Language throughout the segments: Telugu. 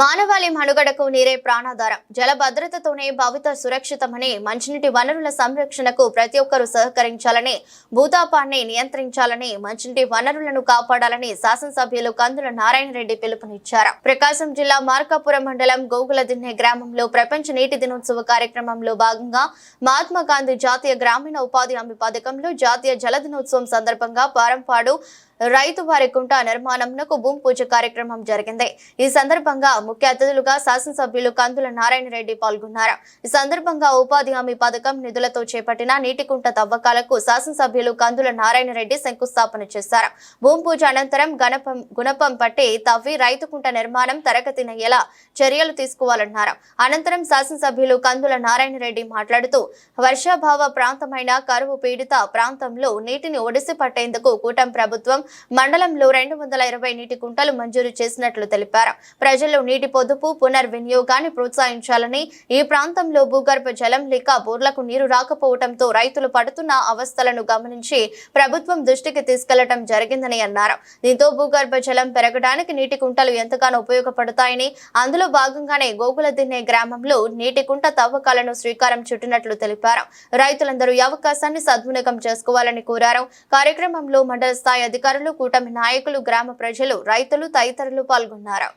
మానవాళి మనుగడకు నీరే ప్రాణాధారం. జల భద్రతతోనే భవిత సురక్షితమని మంచినీటి వనరుల సంరక్షణకు ప్రతి ఒక్కరూ సహకరించాలని భూతాపాన్ని నియంత్రించాలని మంచినీటి వనరులను కాపాడాలని శాసనసభ్యులు కందుల నారాయణ రెడ్డి పిలుపునిచ్చారు. ప్రకాశం జిల్లా మార్కాపురం మండలం గోగులదిన్నె గ్రామంలో ప్రపంచ నీటి దినోత్సవ కార్యక్రమంలో భాగంగా మహాత్మా గాంధీ జాతీయ గ్రామీణ ఉపాధి హామీ పథకంలో జాతీయ జల దినోత్సవం సందర్భంగా పారంపాడు రైతు వారి కుంట నిర్మాణంకు భూమి పూజ కార్యక్రమం జరిగింది. ఈ సందర్భంగా ముఖ్య అతిథులుగా శాసనసభ్యులు కందుల నారాయణ రెడ్డి పాల్గొన్నారు. ఈ సందర్భంగా ఉపాధి హామీ పథకం నిధులతో చేపట్టిన నీటి కుంట తవ్వకాలకు శాసనసభ్యులు కందుల నారాయణ రెడ్డి శంకుస్థాపన చేశారు. భూమి పూజ అనంతరం గణపం గుణపం పట్టి తవ్వి రైతు కుంట నిర్మాణం తరగతినయ్యేలా చర్యలు తీసుకోవాలన్నారు. అనంతరం శాసనసభ్యులు కందుల నారాయణ రెడ్డి మాట్లాడుతూ వర్షాభావ ప్రాంతమైన కరువు పీడిత ప్రాంతంలో నీటిని ఒడిసి పట్టేందుకు కూటమి ప్రభుత్వం మండలంలో రెండు వందల ఇరవై నీటి కుంటలు మంజూరు చేసినట్లు తెలిపారు. ప్రజల్లో నీటి పొదుపు పునర్వినియోగాన్ని ప్రోత్సహించాలని ఈ ప్రాంతంలో భూగర్భ జలం లేక బోర్లకు నీరు రాకపోవడంతో రైతులు పడుతున్న అవస్థలను గమనించి ప్రభుత్వం దృష్టికి తీసుకెళ్ళడం జరిగిందని అన్నారు. దీంతో భూగర్భ జలం పెరగడానికి నీటి కుంటలు ఎంతగానో ఉపయోగపడతాయని అందులో భాగంగానే గోగుల దిన్నే గ్రామంలో నీటి కుంట తవ్వకాలను శ్రీకారం చుట్టినట్లు తెలిపారు. రైతులందరూ ఈ అవకాశాన్ని సద్వినియోగం చేసుకోవాలని కోరారు. కార్యక్రమంలో మండల స్థాయి అధికారులు కూటమి నాయకులు గ్రామ ప్రజలు రైతులు తదితరులు పాల్గొన్నారు.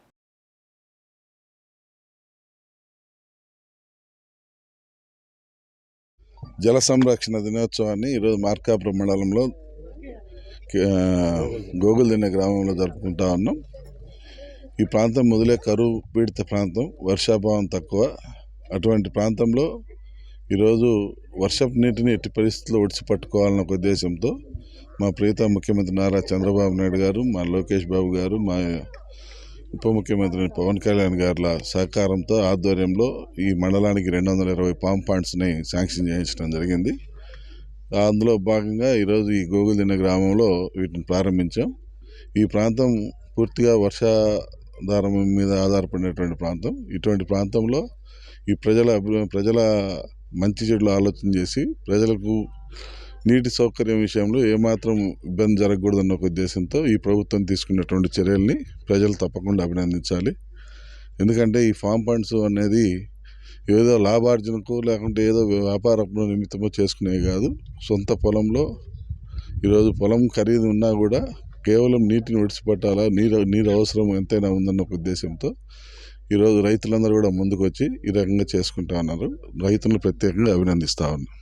జల సంరక్షణ దినోత్సవాన్ని ఈరోజు మార్కాపురం మండలంలో ఆ, గ్రామంలో జరుపుకుంటా ఉన్నాం. ఈ ప్రాంతం మొదలే కరువు పీడిత ప్రాంతం వర్షాభావం తక్కువ. అటువంటి ప్రాంతంలో ఈరోజు వర్షపు నీటిని ఎట్టి పరిస్థితుల్లో ఒడిచి పట్టుకోవాలన్న ఒక ఉద్దేశంతో మా ప్రీత ముఖ్యమంత్రి నారా చంద్రబాబు నాయుడు గారు మా లోకేష్ బాబు గారు మా ఉప ముఖ్యమంత్రి పవన్ కళ్యాణ్ గారుల సహకారంతో ఆధ్వర్యంలో ఈ మండలానికి రెండు వందల ఇరవై పాంప్ పాయింట్స్ని శాంక్షన్ చేయించడం జరిగింది. అందులో భాగంగా ఈరోజు ఈ గోగులదిన్న గ్రామంలో వీటిని ప్రారంభించాం. ఈ ప్రాంతం పూర్తిగా వర్షాధారం మీద ఆధారపడినటువంటి ప్రాంతం. ఇటువంటి ప్రాంతంలో ఈ ప్రజల అభి- ప్రజల మంచి చెడులు ఆలోచన చేసి ప్రజలకు నీటి సౌకర్యం విషయంలో ఏమాత్రం ఇబ్బంది జరగకూడదన్న ఒక ఉద్దేశంతో ఈ ప్రభుత్వం తీసుకున్నటువంటి చర్యల్ని ప్రజలు తప్పకుండా అభినందించాలి. ఎందుకంటే ఈ ఫామ్ ఫండ్స్ అనేది ఏదో లాభార్జనకు లేకుంటే ఏదో వ్యాపార నిమిత్తమో చేసుకునేవి కాదు. సొంత పొలంలో ఈరోజు పొలం ఖరీదు ఉన్నా కూడా కేవలం నీటిని విడిచిపెట్టాలా? నీరు నీరు అవసరం ఎంతైనా ఉందన్న ఒక ఉద్దేశంతో ఈరోజు రైతులందరూ కూడా ముందుకు వచ్చి ఈ రకంగా చేసుకుంటా ఉన్నారు. రైతులను ప్రత్యేకంగా అభినందిస్తా ఉన్నాను